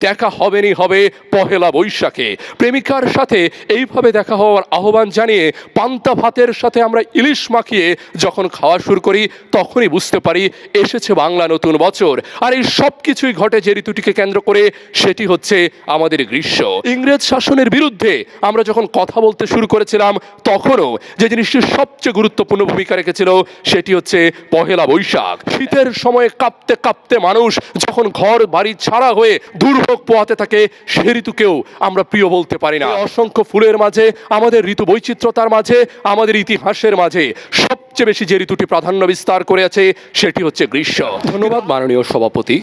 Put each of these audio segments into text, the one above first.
দেখা হবেনই হবে পহেলা বৈশাখে। প্রেমিকার সাথে এইভাবে দেখা হওয়ার আহ্বান জানিয়ে পান্তা ভাতের সাথে আমরা ইলিশ মাখিয়ে যখন খাওয়া শুরু করি, তখনই বুঝতে পারি এসেছে বাংলা নতুন বছর। আর এই সব কিছুই ঘটে যে ঋতুটিকে কেন্দ্র করে, সেটি হচ্ছে আমাদের গ্রীষ্ম। ইংরেজ শাসনের বিরুদ্ধে আমরা যখন কথা বলতে শুরু করেছিলাম, তখনও যে জিনিসটি সবচেয়ে গুরুত্বপূর্ণ ভূমিকা রেখেছিল, সেটি হচ্ছে পহেলা বৈশাখ। শীতের সময় কাঁপতে কাঁপতে মানুষ যখন ঘর বাড়ি ছাড়া হয়ে দুর্ভোগ পোহাতে থাকে, সে ঋতুকেও আমরা প্রিয় বলতে পারি না। অসংখ্য ফুলের মাঝে, আমাদের ঋতু বৈচিত্র্যতার মাঝে, আমাদের ইতিহাসের মাঝে সবচেয়ে বেশি যে ঋতুটি প্রাধান্য বিস্তার করে আছে সেটি হচ্ছে গ্রীষ্ম। ধন্যবাদ, মাননীয় সভাপতি।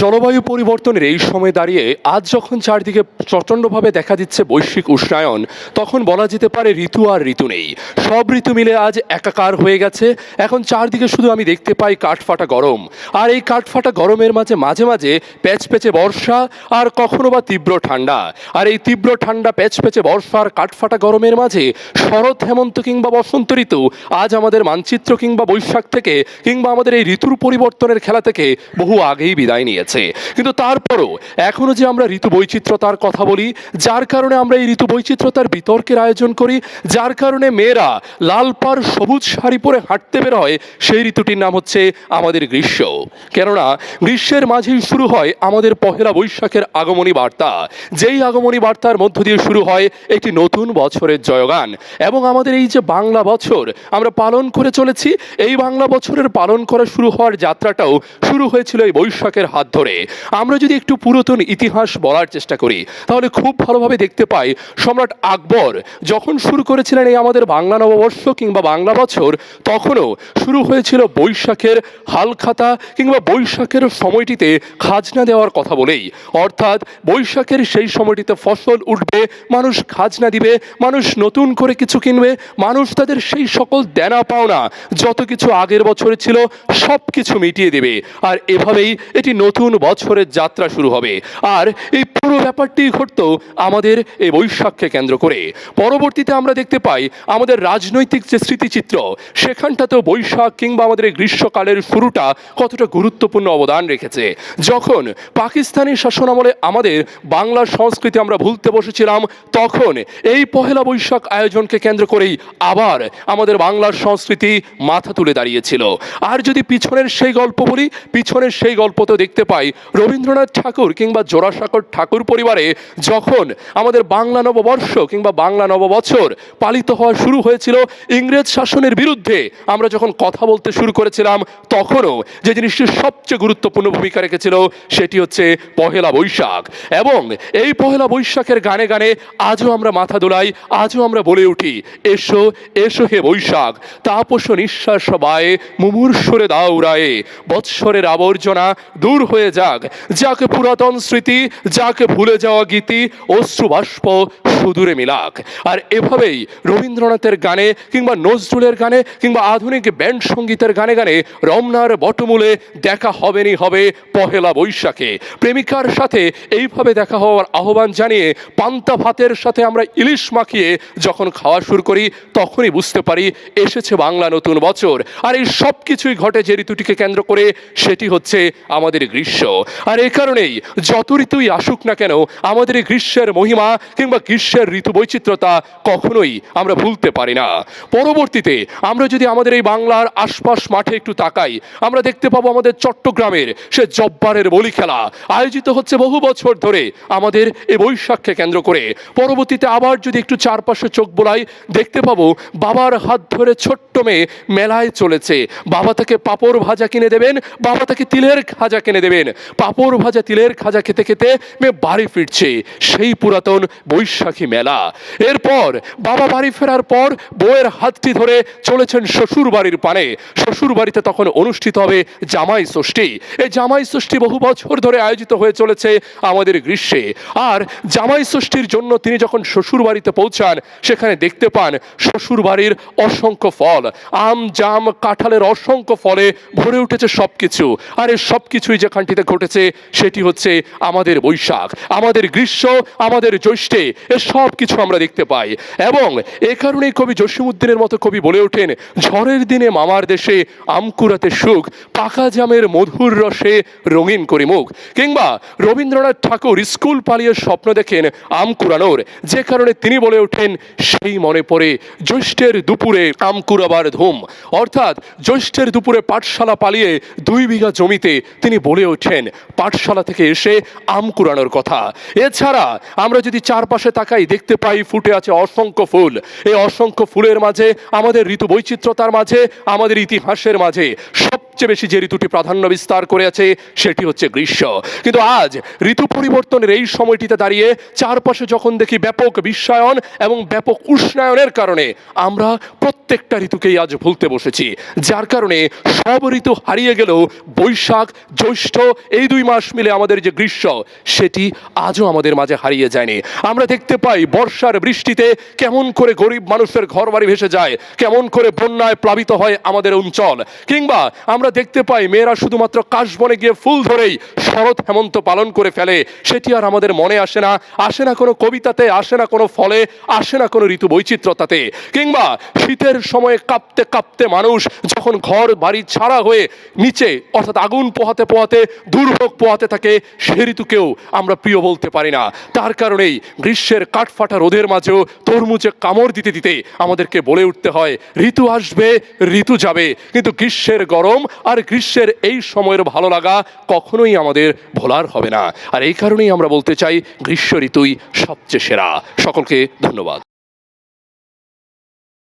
জলবায়ু পরিবর্তনের এই সময় দাঁড়িয়ে আজ যখন চারদিকে প্রচণ্ডভাবে দেখা দিচ্ছে বৈশ্বিক উষ্ণায়ন, তখন বলা যেতে পারে ঋতু আর ঋতু নেই। সব ঋতু মিলে আজ একাকার হয়ে গেছে। এখন চারদিকে শুধু আমি দেখতে পাই কাঠফাটা গরম। আর এই কাঠফাটা গরমের মাঝে মাঝে মাঝে প্যাচ পেচে বর্ষা আর কখনো বা তীব্র ঠান্ডা। আর এই তীব্র ঠান্ডা প্যাচ পেচে বর্ষা আর কাঠফাটা গরমের মাঝে শরৎ, হেমন্ত কিংবা বসন্ত ঋতু আজ আমাদের মানচিত্র কিংবা বৈশাখ থেকে কিংবা আমাদের এই ঋতুর পরিবর্তনের খেলা থেকে বহু আগেই বিদায় নিয়েছে। কিন্তু তারপরও এখনও যে আমরা ঋতু বৈচিত্র্যতার কথা বলি, যার কারণে আমরা এই ঋতু বৈচিত্র্যতার বিতর্কের আয়োজন করি, যার কারণে মেয়েরা লাল পার সবুজ শাড়ি পরে হাঁটতে বের হয়, সেই ঋতুটির নাম হচ্ছে আমাদের গ্রীষ্ম। কেননা গ্রীষ্মের মাঝেই শুরু হয় আমাদের পহেলা বৈশাখের আগমনী বার্তা। যেই আগমনী বার্তার মধ্য দিয়ে শুরু হয় একটি নতুন বছরের জয়গান। এবং আমাদের এই যে বাংলা বছর, আমরা পালন করে চলেছি। এই বাংলা বছরের পালন করা শুরু হওয়ার যাত্রাটাও শুরু হয়েছিল এই বৈশাখের হাত ধরে। আমরা যদি একটু পুরাতন ইতিহাস বলার চেষ্টা করি, তাহলে খুব ভালোভাবে দেখতে পাই সম্রাট আকবর যখন শুরু করেছিলেন এই আমাদের বাংলা নববর্ষ কিংবা বাংলা বছর, তখনও শুরু হয়েছিল বৈশাখের হালখাতা কিংবা বৈশাখের সময়টিতে খাজনা দেওয়ার কথা বলেই। অর্থাৎ বৈশাখের সেই সময়টিতে ফসল উঠবে, মানুষ খাজনা দিবে, মানুষ নতুন করে কিছু কিনবে, মানুষ তাদের সেই সকল দেনা পাওনা যত কিছু আগের বছরে ছিল সব কিছু মিটিয়ে দেবে। আর এভাবেই এটি নতুন বছরের যাত্রা শুরু হবে। আর এই পুরো ব্যাপারটি ঘটতো আমাদের এই বৈশাখকে কেন্দ্র করে। পরবর্তীতে আমরা দেখতে পাই আমাদের রাজনৈতিক যে স্মৃতিচিত্র, সেখানটাতেও বৈশাখ কিংবা আমাদের এই গ্রীষ্মকালের শুরুটা কতটা গুরুত্বপূর্ণ অবদান রেখেছে। যখন পাকিস্তানি শাসনামলে আমাদের বাংলার সংস্কৃতি আমরা ভুলতে বসেছিলাম, তখন এই পহেলা বৈশাখ আয়োজনকে কেন্দ্র করেই আবার আমাদের বাংলার সংস্কৃতি মাথা তুলে দাঁড়িয়েছিল। আর যদি পিছনের সেই গল্প বলি, পিছনের সেই গল্প তো দেখতে পাই রবীন্দ্রনাথ ঠাকুর কিংবা জোড়াসাঁকর ঠাকুর পরিবারে যখন আমাদের বাংলা নববর্ষ কিংবা বাংলা নববছর পালিত হওয়া শুরু হয়েছিল ইংরেজ শাসনের বিরুদ্ধে, আমরা যখন কথা বলতে শুরু করেছিলাম, তখনও যে জিনিসটি সবচেয়ে গুরুত্বপূর্ণ ভূমিকা রেখেছিল সেটি হচ্ছে পহেলা বৈশাখ। এবং এই পহেলা বৈশাখের গানে গানে আজও আমরা মাথা দোলাই, আজও আমরা বলে উঠি, এসো এসো হে বৈশাখ, তাপস নিঃশ্বাস বায়ে মুমূর্ষরে দাও রায়ে, বৎসরের আবর্জনা দূর হয়ে যাক, যাকে পুরাতন স্মৃতি, যাকে ভুলে যাওয়া গীতি অশ্রু বাষ্প সুদূরে মিলাক। আর এভাবেই রবীন্দ্রনাথের গানে কিংবা নজরুলের গানে কিংবা আধুনিক ব্যান্ড সঙ্গীতের গানে গানে রমনার বটমূলে দেখা হবেনই হবে পহেলা বৈশাখে। প্রেমিকার সাথে এইভাবে দেখা হওয়ার আহ্বান জানিয়ে পান্তা ভাতের সাথে আমরা ইলিশ মাখিয়ে যখন খাওয়া শুরু করি, তখনই বুঝতে পারি এসেছে বাংলা নতুন বছর। আর এই সব কিছুই ঘটে যে ঋতুটিকে কেন্দ্র করে, সেটি হচ্ছে আমাদের গ্রীষ্ম। আর এই কারণেই যত ঋতুই আসুক না কেন? আমাদের এই গ্রীষ্মের মহিমা কিংবা গ্রীষ্মের ঋতু বৈচিত্র্যতা কখনোই আমরা ভুলতে পারি না। পরবর্তীতে আমরা যদি আমাদের এই বাংলার আশপাশ মাঠে একটু তাকাই, আমরা দেখতে পাবো আমাদের চট্টগ্রামের সে জব্বারের বলি খেলা আয়োজিত হচ্ছে বহু বছর ধরে আমাদের এই বৈশাখকে কেন্দ্র করে। পরবর্তীতে আবার যদি একটু চারপাশে চোখ বোলাই, দেখতে পাবো বাবার হাত ধরে ছোট্ট মেয়ে মেলায় চলেছে। বাবা তাকে পাপড় ভাজা কিনে দেবেন, বাবা তাকে তিলের খাজা কিনে দেবেন। পাপড় ভাজা তিলের খাজা খেতে খেতে মেয়ে বাড়ি ফিরছে, সেই পুরাতন বৈশাখী মেলা। এরপর বাবা বাড়ি ফেরার পর বউয়ের হাতটি ধরে চলেছেন শ্বশুর বাড়ির পানে। শ্বশুর বাড়িতে তখন অনুষ্ঠিত হবে জামাই ষষ্ঠী। এই জামাই ষষ্ঠী বহু বছর ধরে আয়োজিত হয়ে চলেছে আমাদের গ্রীষ্মে। আর জামাই ষষ্ঠীর জন্য তিনি যখন শ্বশুর বাড়িতে পৌঁছান, সেখানে দেখতে পান শ্বশুর বাড়ির অসংখ্য ফল। আম, জাম, কাঁঠালের অসংখ্য ফলে ভরে উঠেছে সব কিছু আর এই সব কিছুই যেখানটিতে ঘটেছে, সেটি হচ্ছে আমাদের বৈশাখ। আমাদের গ্রীষ্ম, আমাদের জ্যৈষ্ঠে, এ সব কিছু আমরা দেখতে পাই। এবং এ কারণেই কবি জসিমুদ্দিনের মতো কবি বলে ওঠেন, ঝড়ের দিনে মামার দেশে আমকুরাতে সুখ, পাকা জামের মধুর রসে রঙিন করি মুখ। কিংবা রবীন্দ্রনাথ ঠাকুর স্কুল পালিয়ে স্বপ্ন দেখেন আম কুড়ানোর যে কারণে তিনি বলে ওঠেন, সেই মনে পড়ে জ্যৈষ্ঠের দুপুরে আম কুড়াবার ধুম। অর্থাৎ জ্যৈষ্ঠের দুপুরে পাঠশালা পালিয়ে দুই বিঘা জমিতে তিনি বলে ওঠেন, পাঠশালা থেকে এসে আম কুড়ানোর এছাড়া আমরা যদি চারপাশে তাকাই, দেখতে পাই ফুটে আছে অসংখ্য ফুল। এই অসংখ্য ফুলের মাঝে, আমাদের ঋতু বৈচিত্র্যতার মাঝে, আমাদের ইতিহাসের মাঝে সবচেয়ে বেশি যে ঋতুটি প্রাধান্য বিস্তার করে আছে সেটি হচ্ছে গ্রীষ্ম। কিন্তু আজ ঋতু পরিবর্তনের এই সময়টিতে দাঁড়িয়ে চারপাশে যখন দেখি ব্যাপক বিশ্বায়ন এবং ব্যাপক উষ্ণায়নের কারণে আমরা প্রত্যেকটা ঋতুকেই আজ ভুলতে বসেছি। যার কারণে সব ঋতু হারিয়ে গেলেও বৈশাখ, জ্যৈষ্ঠ এই দুই মাস মিলে আমাদের যে গ্রীষ্ম, সেটি আজও আমাদের মাঝে হারিয়ে যায়নি। আমরা দেখতে পাই বর্ষার বৃষ্টিতে কেমন করে গরিব মানুষের ঘর বাড়ি ভেসে যায়, কেমন করে বন্যায় প্লাবিত হয় আমাদের অঞ্চল। কিংবা আমরা দেখতে পাই, মেয়েরা শুধুমাত্র কাশবনে গিয়ে ফুল ধরেই শরৎ হেমন্ত পালন করে ফেলে। সেটি আর আমাদের মনে আসে না। আসে না কোনো কবিতাতে, আসে না কোনো ফলে, আসে না কোনো ঋতু বৈচিত্র্যতাতে। কিংবা শীতের সময়ে কাঁপতে কাঁপতে মানুষ যখন ঘর বাড়ি ছাড়া হয়ে নিচে, অর্থাৎ আগুন পোহাতে পোহাতে, দুর্ভোগ পোহাতে থাকে, সে ঋতুকেও আমরা প্রিয় বলতে পারি না। তার কারণেই গ্রীষ্মের কাঠফাটা রোদের মাঝেও তরমুজে কামড় দিতে দিতে আমাদেরকে বলে উঠতে হয়, ঋতু আসবে, ঋতু যাবে। কিন্তু গ্রীষ্মের গরম আর গ্রীষ্মের এই সময়ের ভালো লাগা কখনোই আমাদের ভোলার হবে না। আর এই কারণেই আমরা বলতে চাই গ্রীষ্ম ঋতুই সবচেয়ে সেরা। সকলকে ধন্যবাদ।